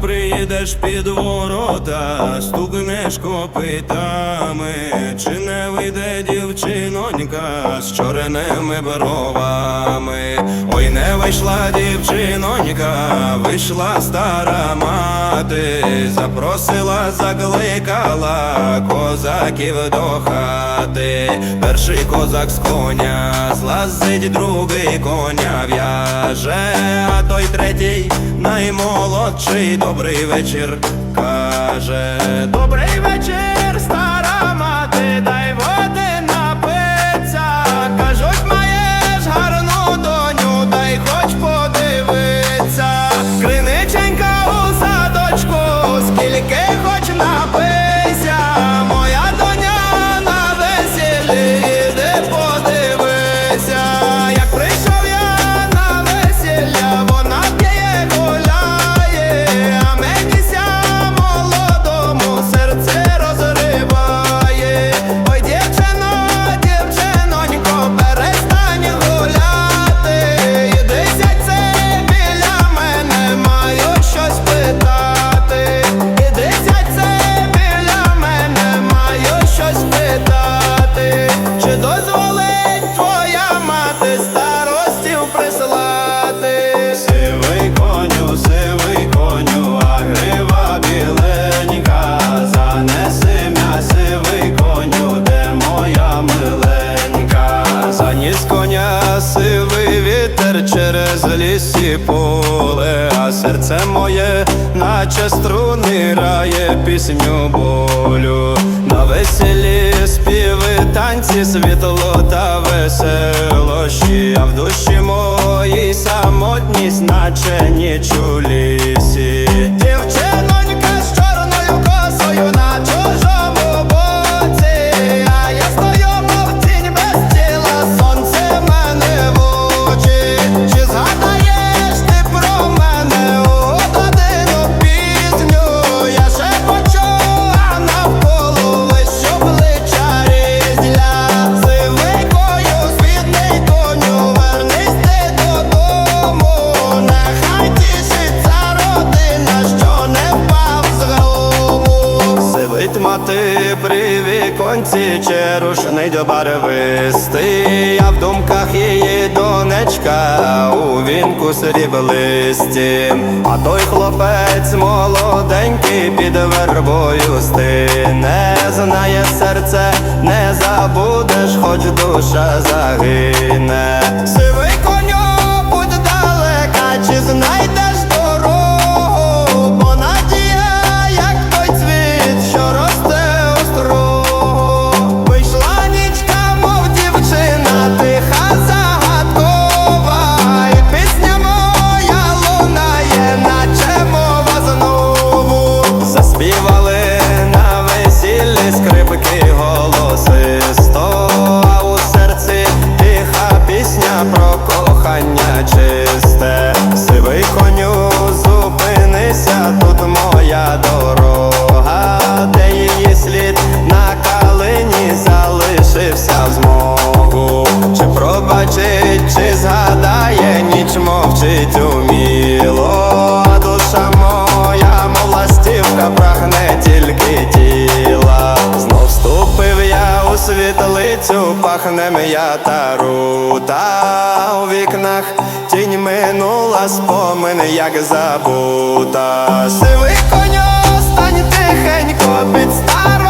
прийдеш під ворота, стукнеш копитами, чи не вийде дівчинонька з чорними бровами. Вийшла дівчинонька, вийшла стара мати, запросила, закликала козаків до хати. Перший козак з коня злазить, другий коня в'яже, а той третій наймолодший добрий вечір каже. Добрий вечір, стара поле, а серце моє, наче струни грає пісню болю. На веселі співи, танці, світло та веселощі, а в душі моїй самотність, наче ніч у лісі. Віконці, черушний барвистий, а в думках її донечка у вінку сріблисті. А той хлопець молоденький під вербою стине, знає серце, не забудеш, хоч душа загине. Сивий пахне м'ята рута у вікнах. Тінь минула спомин, як забута. Сивий коню, стань тихенько під стару